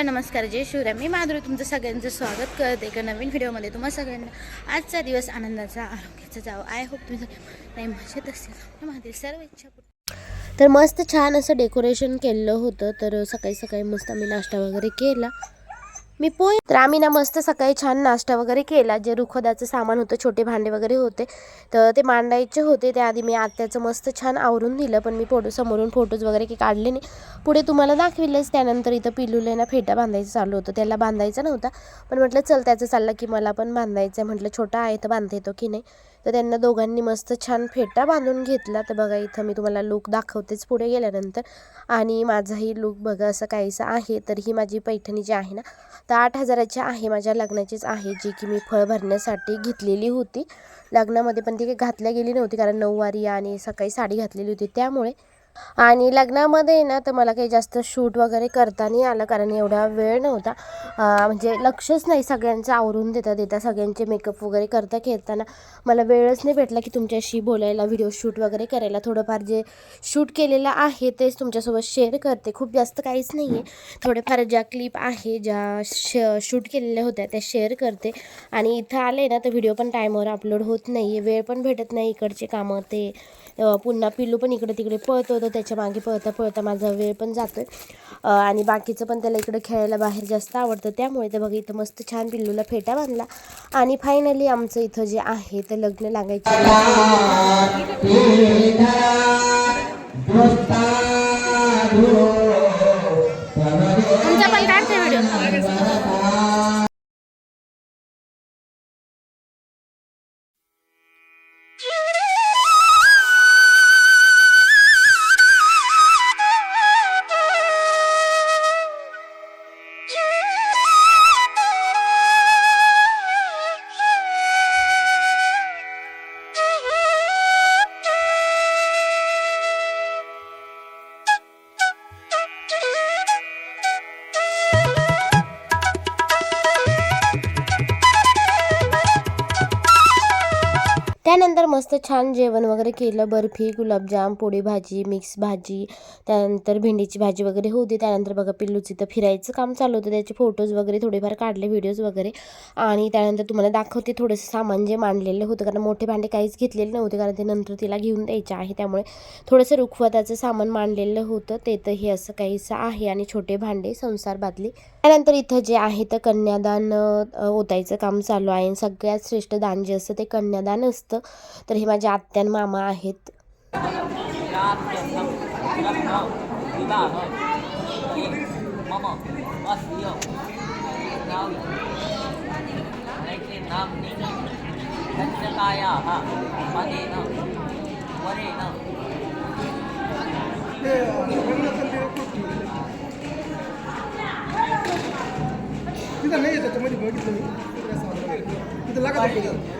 Hello नमस्कार जय शिवराय. मी माधुरी तुमचं सगळ्यांचं स्वागत करते एका नवीन व्हिडिओमध्ये. तुम्हा सगळ्यांना आजचा दिवस आनंदाचा आरोग्याचा जावं. आय होप तुम्ही नाही मजेत असेल माझी सर्व इच्छा तर मस्त छान असं डेकोरेशन केलेलं होतं. तर सकाळी सकाळी मस्त आम्ही नाश्ता वगैरे केला. मी पोय तर आम्ही ना मस्त सकाळी छान नाश्ता वगैरे केला. जे रुखदाचं सामान होतं छोटे भांडे वगैरे होते तर ते मांडायचे होते. त्याआधी मी आत्याचं मस्त छान आवरून दिलं पण मी फोटो समोरून फोटोज वगैरे काही काढले नाही. पुढे तुम्हाला दाखविलंच. त्यानंतर इथं पिलूला ना फेटा बांधायचं चालू होतं. त्याला बांधायचा नव्हता. पण म्हटलं चल त्याचं चाललं की मला पण बांधायचं आहे म्हटलं छोटा आहे तर बांधता येतो की नाही? तर त्यांना दोघांनी मस्त छान फेटा बांधून घेतला. तर बघा इथं मी तुम्हाला लुक दाखवतेच पुढे गेल्यानंतर. आणि माझाही लुक बघा असं काहीसं आहे. तर ही माझी पैठणी जी आहे ना तर आठ हजाराची आहे. माझ्या लग्नाचीच आहे जी की मी फळ भरण्यासाठी घेतलेली होती. लग्नामध्ये पण ती काही घातल्या गेली नव्हती कारण नऊवारी आणि सकाळी साडी घातलेली होती. त्यामुळे आणि लग्नामध्ये ना तर मला काही जास्त शूट वगैरे करता नाही आलं कारण एवढा वेळ नव्हता. म्हणजे लक्षच नाही सगळ्यांचं आवरून देता देता सगळ्यांचे मेकअप वगैरे करता खेळताना. मला वेळच नाही भेटला की तुमच्याशी बोलायला व्हिडिओ शूट वगैरे करायला. थोडंफार जे शूट केलेलं आहे तेच तुमच्यासोबत शेअर करते. खूप जास्त काहीच नाही आहे थोडेफार ज्या क्लिप आहे ज्या श शूट केलेल्या होत्या त्या शेअर करते. आणि इथं आले ना तर व्हिडिओ पण टाईमवर अपलोड होत नाही आहे वेळ पण भेटत नाही इकडचे कामं ते तेव्हा पुन्हा पिल्लू पण इकडे तिकडे पळतो तर त्याच्यामागे पळता पळता माझा वेळ पण जातो आहे आणि बाकीचं पण त्याला इकडे खेळायला बाहेर जास्त आवडतं. त्यामुळे ते बघा इथं मस्त छान पिल्लूला फेटा बांधला. आणि फायनली आमचं इथं जे आहे ते लग्न लागायचं. मस्त छान जेवण वगैरे केलं. बर्फी गुलाबजाम पोळी भाजी मिक्स भाजी त्यानंतर भेंडीची भाजी वगैरे होती. त्यानंतर बघा पिल्लूच इथं फिरायचं काम चालू होतं. त्याचे फोटोज वगैरे थोडेफार काढले व्हिडिओज वगैरे. आणि त्यानंतर तुम्हाला दाखवते थोडंसं सामान जे मांडलेलं होतं. कारण मोठे भांडे काहीच घेतलेले नव्हते. कारण ते नंतर तिला घेऊन द्यायचे आहे. त्यामुळे थोडंसं रुखवताचं सामान मांडलेलं होतं. ते तर हे असं काहीसं आहे. आणि छोटे भांडे संसार बादली. त्यानंतर इथं जे आहे तर कन्यादान ओतायचं काम चालू आहे. सगळ्यात श्रेष्ठ दान जे असतं ते कन्यादान असतं. तर हे माझे आत्या आणि मामा आहेत मम अस्य नाम नैके नाम्नि कन्यकायाः पदेन वरेण तिथं नाही आहे त्याच्यामध्ये बघितलं मी तिकडे सावधान. तिथं लागत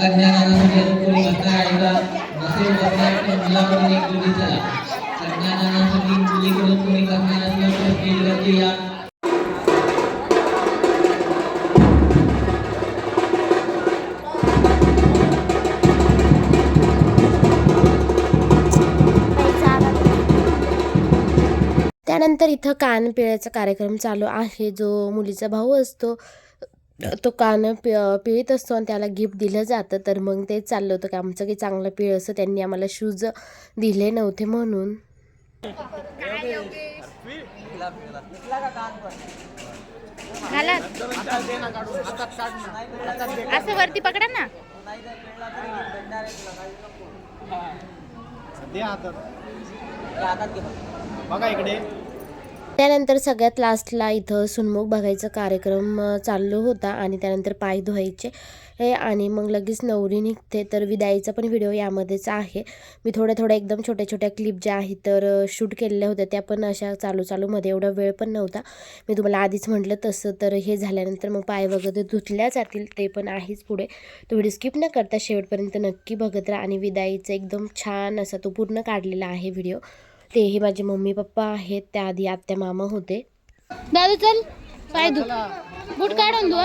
कोणी आहे का नसेल तर मुलाकडून एक चला मुलीकडून कोणी असलं तर स्टेजवरती या त्यानंतर इथं कानपिळ्याचा कार्यक्रम चालू आहे. जो मुलीचा भाऊ असतो तो कान पि पिळीत असतो आणि त्याला गिफ्ट दिलं जातं. तर मग तेच चाललं होतं की आमचं काही चांगलं पिळ असं त्यांनी आम्हाला शूज दिले नव्हते म्हणून. असं वरती पकडा ना. बघा इकडे. त्यानंतर सगळ्यात लास्टला इथं सुनमुख बघायचा कार्यक्रम चाललो चालू होता आणि त्यानंतर पाय धुवायचे. हे आणि मग लगेच नवरी निघते तर विदाईचा पण व्हिडिओ यामध्येच आहे. मी थोड्या थोड्या एकदम छोट्या छोट्या क्लिप ज्या आहेत तर शूट केलेल्या होत्या त्या पण अशा चालू चालूमध्ये एवढा वेळ पण नव्हता. मी तुम्हाला आधीच म्हटलं तसं तर हे झाल्यानंतर मग पाय वगैरे धुतल्या जातील ते पण आहेच पुढे. तो व्हिडिओ स्किप न करता शेवटपर्यंत नक्की बघत राहा आणि विदाईचं एकदम छान असा तो पूर्ण काढलेला आहे व्हिडिओ तेही माझे मम्मी पप्पा आहेत. त्याआधी आत्या मामा होते. दादू चल. पाय धु. बूट काढून धु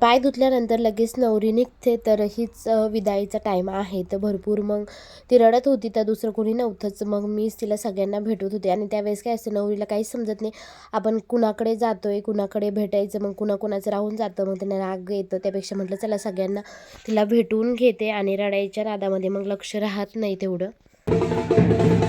पाय धुतल्यानंतर लगेच नवरी निघते तर हीच विदाईचा टाईम आहे. तर भरपूर मग ती रडत होती तर दुसरं कोणी नव्हतंच. मग मीच तिला सगळ्यांना भेटत होते. आणि त्यावेळेस काय असतं नवरीला काहीच समजत नाही. आपण कुणाकडे जातो आहे कुणाकडे भेटायचं मग कुणाकुणाचं राहून जातं. मग त्यांना राग येतं. त्यापेक्षा म्हटलं चला सगळ्यांना तिला भेटून घेते. आणि रडायच्या नादामध्ये मग लक्ष राहत नाही तेवढं.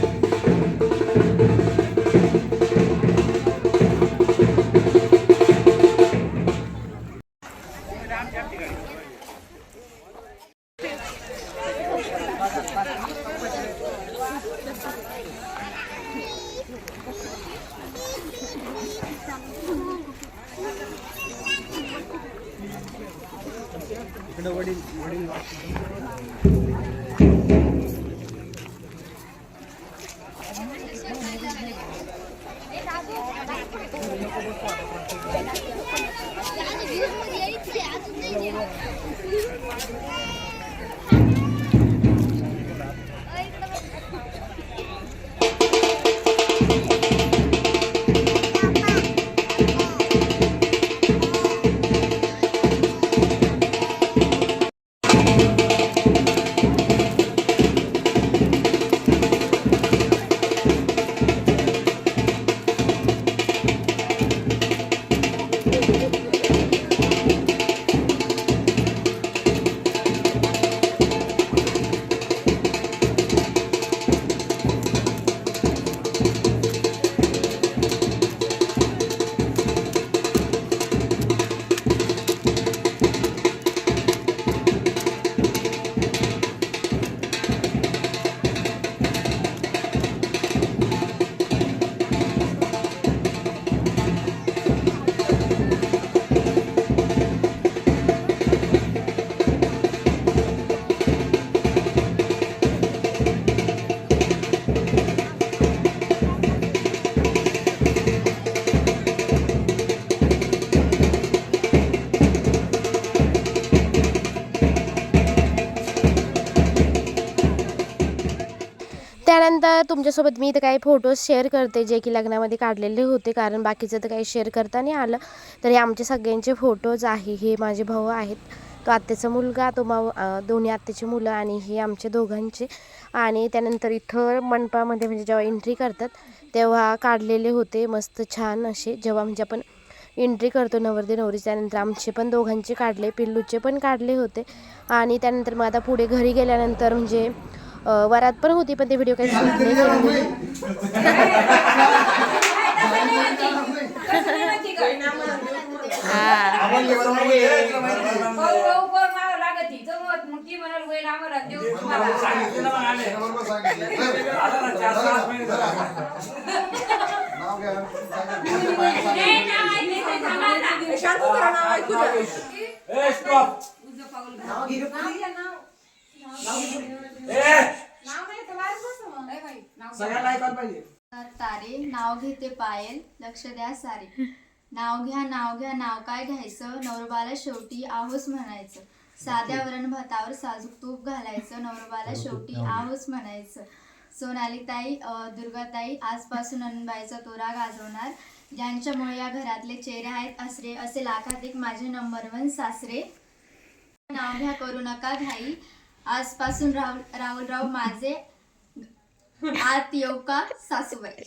咱的铝合金，咱的电子，咱的。त्यानंतर तुमच्यासोबत मी इथं काही फोटोज शेअर करते जे की लग्नामध्ये काढलेले होते. कारण बाकीचं तर काही शेअर करता नाही आलं. तर हे आमचे सगळ्यांचे फोटोज आहे. हे माझे भाऊ आहेत. तो आत्याचा मुलगा तो मा दोन्ही आत्याची मुलं आणि हे आमचे दोघांचे. आणि त्यानंतर इथं मंडपामध्ये म्हणजे जेव्हा एंट्री करतात तेव्हा काढलेले होते. मस्त छान असे. जेव्हा म्हणजे आपण एंट्री करतो नवरदे नवरी त्यानंतर आमचे पण दोघांचे काढले. पिल्लूचे पण काढले होते. आणि त्यानंतर मग आता पुढे घरी गेल्यानंतर म्हणजे वरात पण होती पण ते व्हिडिओ काही तर तारे नाव घेते पायल लक्ष द्या सारे. नाव घ्या नाव घ्या नाव काय घ्यायचं? नवरबाला शेवटी आहोस म्हणायचं. साध्या वरण भातावर साजूक तूप घालायचं. नवरबाला शेवटी आहोस म्हणायचं. सोनाली ताई दुर्गाताई आजपासून अनबाईचा तोरा गाजवणार. ज्यांच्यामुळे या घरातले चेहरे आहेत असरे असे लाखात एक माझे नंबर वन सासरे. नाव घ्या करू नका घाई. आजपासून राहुल राहुलराव माझे आत येऊ का सासूबाई?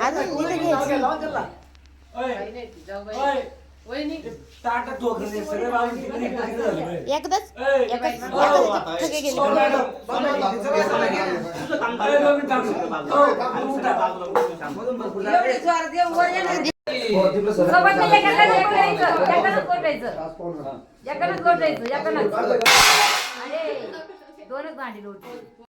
अजून इथे घ्यायचं एकदाच? एकच एकच सगळे गेले. दोनच भांडी लोट अहो असं हा असं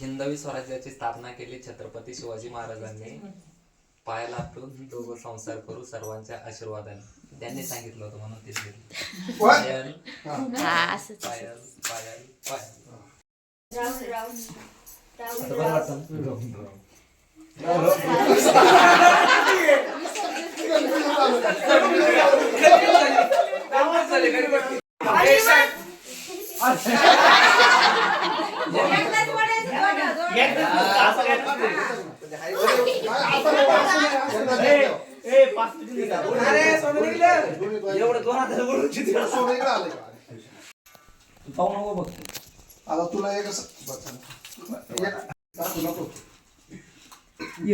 हिंदवी स्वराज्याची स्थापना केली छत्रपती शिवाजी महाराजांनी. पायाला आपटून दोघं संसार करू सर्वांच्या आशीर्वादाने. त्यांनी सांगितलं होतं म्हणून तेच घेतलं. What? पायल हा. असंच पायल पायल पायल. आता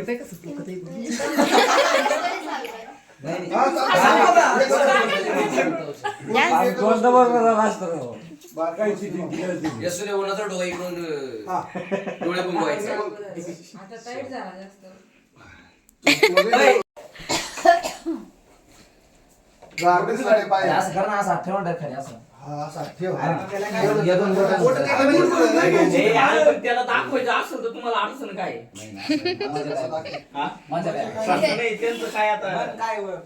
एक असं उन्हाचा डोळा इकडून. डोळे कर ना असं ठेवून खाली असं त्याला दाखवायचं असेल तर तुम्हाला अडचण काय? नाही त्यांचं काय आता? काय वर?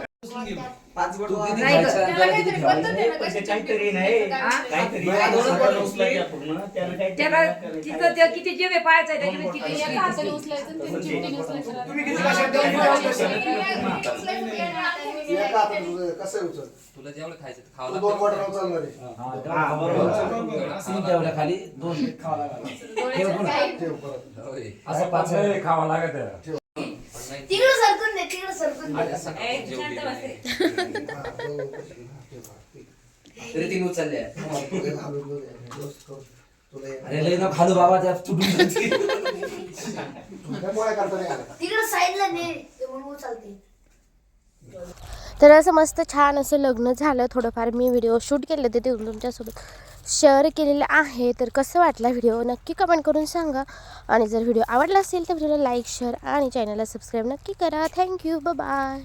किती हा? तुम्ही किती कशात कसं उचल? तुला जेवढं खायचं ते तू खावं दोन लागतं. बोटाने उचलणार आहे. हा, बरोबर. तीन ठेवल्या खाली दोन खावा ठेव परत. होय. असं पाच पण नाही तिकडं सरकून दे तिकडं सरकून दे आज सकाळी जेवढी नाही. हा, बरोबर. ठेव, हा, ठीक. तरी तीन उचलल्या अरे लय ना खालू बाबा त्या. तिकडं साईडला ने म्हणून असं मस्त छान असं लग्न झालं थोडंफार. मी व्हिडिओ शूट केले होते ते तुमच्यासोबत. शेअर केलेलं आहे तर कसं वाटला व्हिडिओ नक्की कमेंट करून सांगा. आणि जर व्हिडिओ आवडला असेल तर व्हिडिओला लाईक शेअर आणि चॅनलला सबस्क्राईब नक्की करा. Thank you bye